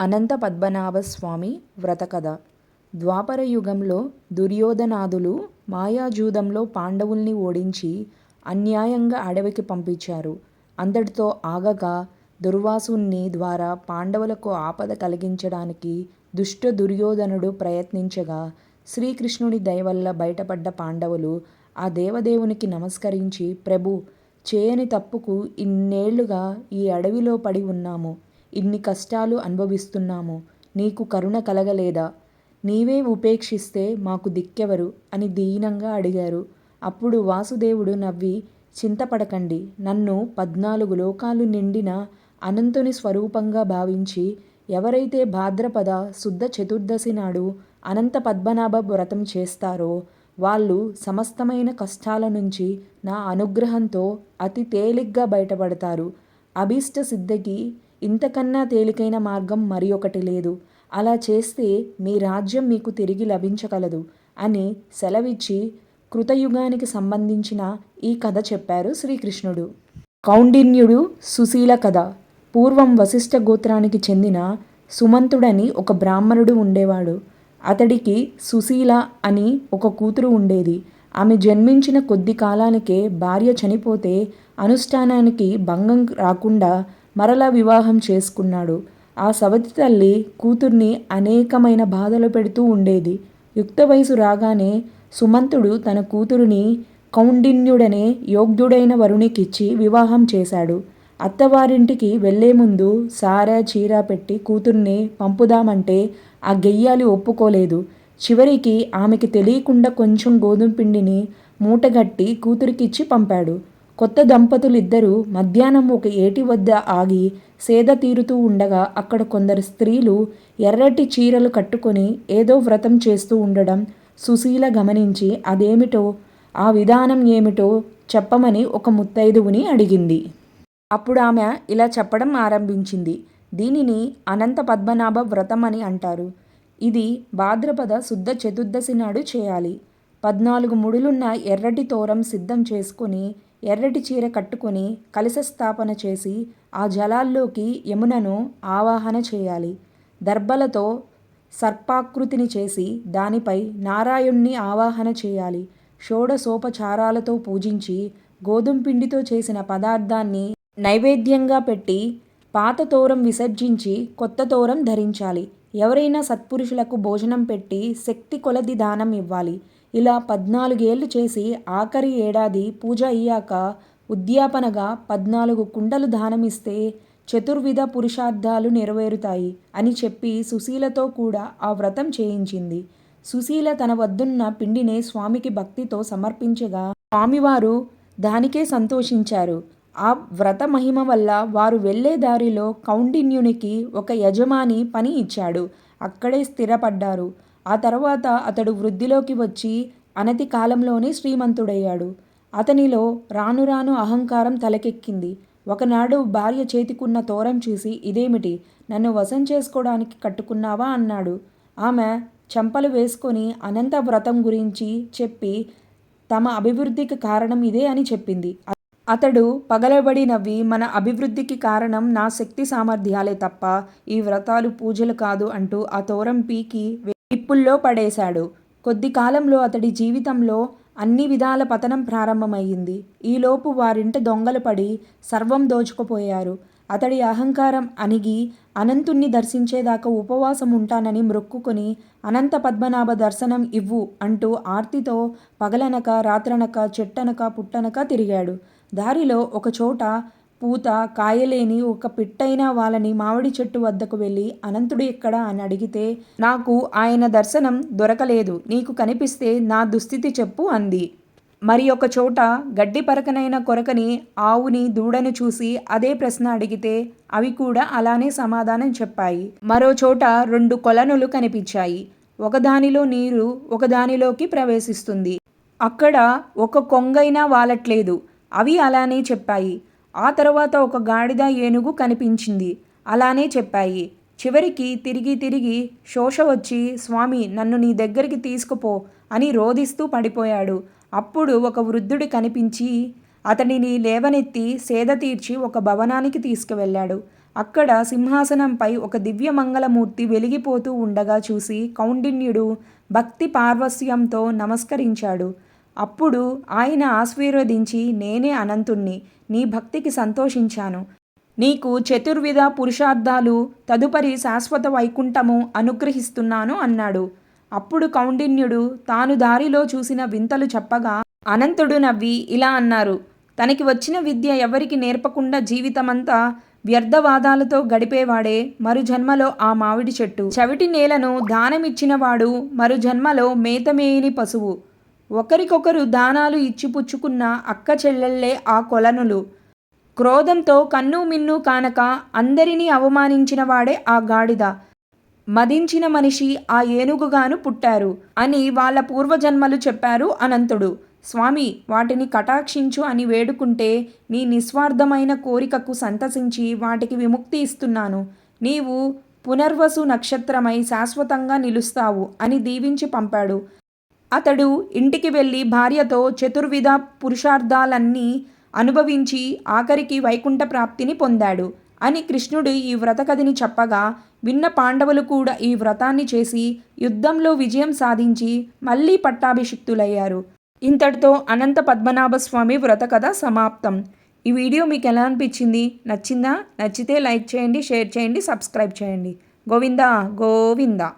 అనంత పద్మనాభ స్వామి వ్రతకథ ద్వాపర యుగంలో దుర్యోధనాదులు మాయాజూదంలో పాండవుల్ని ఓడించి అన్యాయంగా అడవికి పంపించారు. అంతటితో ఆగక దుర్వాసుని ద్వారా పాండవులకు ఆపద కలిగించడానికి దుష్ట దుర్యోధనుడు ప్రయత్నించగా శ్రీకృష్ణుడి దయవల్ల బయటపడ్డ పాండవులు ఆ దేవదేవునికి నమస్కరించి ప్రభు చేయని తప్పుకు ఇన్నేళ్ళుగా ఈ అడవిలో పడి ఉన్నాము. ఇన్ని కష్టాలు అనుభవిస్తున్నాము. నీకు కరుణ కలగలేదా? నీవే ఉపేక్షిస్తే మాకు దిక్కెవరు? అని దీనంగా అడిగారు. అప్పుడు వాసుదేవుడు నవ్వి చింతపడకండి. నన్ను పద్నాలుగు లోకాలు నిండిన అనంతుని స్వరూపంగా భావించి ఎవరైతే భాద్రపద శుద్ధ చతుర్దశి నాడు అనంత పద్మనాభ వ్రతం చేస్తారో వాళ్ళు సమస్తమైన కష్టాల నుంచి నా అనుగ్రహంతో అతి తేలిగ్గా బయటపడతారు. అభీష్ట సిద్ధికి ఇంతకన్నా తేలికైన మార్గం మరియొకటి లేదు. అలా చేస్తే మీ రాజ్యం మీకు తిరిగి లభించగలదు అని సెలవిచ్చి కృతయుగానికి సంబంధించిన ఈ కథ చెప్పారు శ్రీకృష్ణుడు. కౌండిన్యుడు సుశీల కథ పూర్వం వశిష్ఠ గోత్రానికి చెందిన సుమంతుడని ఒక బ్రాహ్మణుడు ఉండేవాడు. అతడికి సుశీల అని ఒక కూతురు ఉండేది. ఆమె జన్మించిన కొద్ది కాలానికే భార్య చనిపోతే అనుష్ఠానానికి భంగం రాకుండా మరలా వివాహం చేసుకున్నాడు. ఆ సవతి తల్లి కూతుర్ని అనేకమైన బాధలు పెడుతూ ఉండేది. యుక్తవయసు రాగానే సుమంతుడు తన కూతురిని కౌండిన్యుడనే యోగ్యుడైన వరుణికిచ్చి వివాహం చేశాడు. అత్తవారింటికి వెళ్ళేముందు సారా చీర పెట్టి కూతుర్ని పంపుదామంటే ఆ గెయ్యాలి ఒప్పుకోలేదు. చివరికి ఆమెకి తెలియకుండా కొంచెం గోధుమ పిండిని మూటగట్టి కూతురికిచ్చి పంపాడు. కొత్త దంపతులిద్దరూ మధ్యాహ్నం ఒక ఏటి వద్ద ఆగి సేద తీరుతూ ఉండగా అక్కడ కొందరు స్త్రీలు ఎర్రటి చీరలు కట్టుకుని ఏదో వ్రతం చేస్తూ ఉండడం సుశీల గమనించి అదేమిటో, ఆ విధానం ఏమిటో చెప్పమని ఒక ముత్తైదువుని అడిగింది. అప్పుడు ఆమె ఇలా చెప్పడం ఆరంభించింది. దీనిని అనంత పద్మనాభ వ్రతం అని అంటారు. ఇది భాద్రపద శుద్ధ చతుర్దశి నాడు చేయాలి. పద్నాలుగు ముడులున్న ఎర్రటి తోరం సిద్ధం చేసుకుని ఎర్రటి చీర కట్టుకుని కలశ స్థాపన చేసి ఆ జలాల్లోకి యమునను ఆవాహన చేయాలి. దర్భలతో సర్పాకృతిని చేసి దానిపై నారాయణ్ణి ఆవాహన చేయాలి. షోడసోపచారాలతో పూజించి గోధుమపిండితో చేసిన పదార్థాన్ని నైవేద్యంగా పెట్టి పాత తోరం విసర్జించి కొత్త తోరం ధరించాలి. ఎవరైనా సత్పురుషులకు భోజనం పెట్టి శక్తి కొలది దానం ఇవ్వాలి. ఇలా పద్నాలుగేళ్ళు చేసి ఆఖరి ఏడాది పూజ అయ్యాక ఉద్యాపనగా పద్నాలుగు కుండలు దానమిస్తే చతుర్విధ పురుషార్థాలు నెరవేరుతాయి అని చెప్పి సుశీలతో కూడా ఆ వ్రతం చేయించింది. సుశీల తన వద్దున్న పిండినే స్వామికి భక్తితో సమర్పించగా స్వామివారు దానికే సంతోషించారు. ఆ వ్రత మహిమ వల్ల వారు వెళ్ళే దారిలో కౌండిన్యునికి ఒక యజమాని పని ఇచ్చాడు. అక్కడే స్థిరపడ్డారు. ఆ తర్వాత అతడు వృద్ధిలోకి వచ్చి అనతి కాలంలోనే శ్రీమంతుడయ్యాడు. అతనిలో రాను రాను అహంకారం తలకెక్కింది. ఒకనాడు భార్య చేతికున్న తోరం చూసి ఇదేమిటి? నన్ను వశం చేసుకోవడానికి కట్టుకున్నావా అన్నాడు. ఆమె చెంపలు వేసుకొని అనంత వ్రతం గురించి చెప్పి తమ అభివృద్ధికి కారణం ఇదే అని చెప్పింది. అతడు పగలబడి నవ్వి మన అభివృద్ధికి కారణం నా శక్తి సామర్థ్యాలే తప్ప ఈ వ్రతాలు పూజలు కాదు అంటూ ఆ తోరం పీకి నిప్పుల్లో పడేశాడు. కొద్ది కాలంలో అతడి జీవితంలో అన్ని విధాల పతనం ప్రారంభమైంది ఈలోపు వారింట దొంగలు పడి సర్వం దోచుకుపోయారు. అతడి అహంకారం అణిగి అనంతుణ్ణి దర్శించేదాకా ఉపవాసం ఉంటానని మ్రొక్కుకుని అనంత పద్మనాభ దర్శనం ఇవ్వు అంటూ ఆర్తితో పగలనక రాత్రనక చెట్టనక పుట్టనక తిరిగాడు. దారిలో ఒకచోట పూత కాయలేని ఒక పిట్టైనా వాళ్ళని మామిడి చెట్టు వద్దకు వెళ్ళి అనంతుడు ఎక్కడ అని అడిగితే నాకు ఆయన దర్శనం దొరకలేదు. నీకు కనిపిస్తే నా దుస్థితి చెప్పు అంది. మరి ఒక చోట గడ్డి పరకనైన కొరకని ఆవుని దూడను చూసి అదే ప్రశ్న అడిగితే అవి కూడా అలానే సమాధానం చెప్పాయి. మరో చోట రెండు కొలనులు కనిపించాయి. ఒకదానిలో నీరు ఒకదానిలోకి ప్రవేశిస్తుంది. అక్కడ ఒక కొంగైనా వాలట్లేదు. అవి అలానే చెప్పాయి. ఆ తర్వాత ఒక గాడిద ఏనుగు కనిపించింది. అలానే చెప్పాయి. చివరికి తిరిగి తిరిగి శోష వచ్చి స్వామి నన్ను నీ దగ్గరికి తీసుకుపో అని రోదిస్తూ పడిపోయాడు. అప్పుడు ఒక వృద్ధుడు కనిపించి అతడిని లేవనెత్తి సేద తీర్చి ఒక భవనానికి తీసుకువెళ్ళాడు. అక్కడ సింహాసనంపై ఒక దివ్య మంగళమూర్తి వెలిగిపోతూ ఉండగా చూసి కౌండిన్యుడు భక్తి పార్వస్యంతో నమస్కరించాడు అప్పుడు ఆయన ఆశీర్వదించి నేనే అనంతుణ్ణి నీ భక్తికి సంతోషించాను. నీకు చతుర్విధ పురుషార్థాలు తదుపరి శాశ్వత వైకుంఠము అనుగ్రహిస్తున్నాను అన్నాడు. అప్పుడు కౌండిన్యుడు తాను దారిలో చూసిన వింతలు చెప్పగా అనంతుడు నవ్వి ఇలా అన్నారు తనకి వచ్చిన విద్య ఎవరికి నేర్పకుండా జీవితమంతా వ్యర్థవాదాలతో గడిపేవాడే మరు జన్మలో ఆ మామిడి చెట్టు. చవిటి నేలను దానమిచ్చినవాడు మరు జన్మలో మేతమేయని పశువు. ఒకరికొకరు దానాలు ఇచ్చిపుచ్చుకున్న అక్క చెల్లెళ్ళే ఆ కొలనులు. క్రోధంతో కన్ను మిన్ను కానక అందరినీ అవమానించిన వాడే ఆ గాడిద. మదించిన మనిషి ఆ ఏనుగుగాను పుట్టారు అని వాళ్ళ పూర్వజన్మలు చెప్పారు అనంతుడు. స్వామి వాటిని కటాక్షించు అని వేడుకుంటే నీ నిస్వార్థమైన కోరికకు సంతసించి వాటికి విముక్తి ఇస్తున్నాను. నీవు పునర్వసు నక్షత్రమై శాశ్వతంగా నిలుస్తావు అని దీవించి పంపాడు. అతడు ఇంటికి వెళ్ళి భార్యతో చతుర్విధ పురుషార్థాలన్నీ అనుభవించి ఆఖరికి వైకుంఠ ప్రాప్తిని పొందాడు. అని కృష్ణుడు ఈ వ్రతకథని చెప్పగా విన్న పాండవులు కూడా ఈ వ్రతాన్ని చేసి యుద్ధంలో విజయం సాధించి మళ్ళీ పట్టాభిషిక్తులయ్యారు. ఇంతటితో అనంత పద్మనాభ స్వామి వ్రతకథ సమాప్తం. ఈ వీడియో మీకు ఎలా అనిపించింది? నచ్చిందా? నచ్చితే లైక్ చేయండి షేర్ చేయండి సబ్స్క్రైబ్ చేయండి. గోవిందా గోవిందా.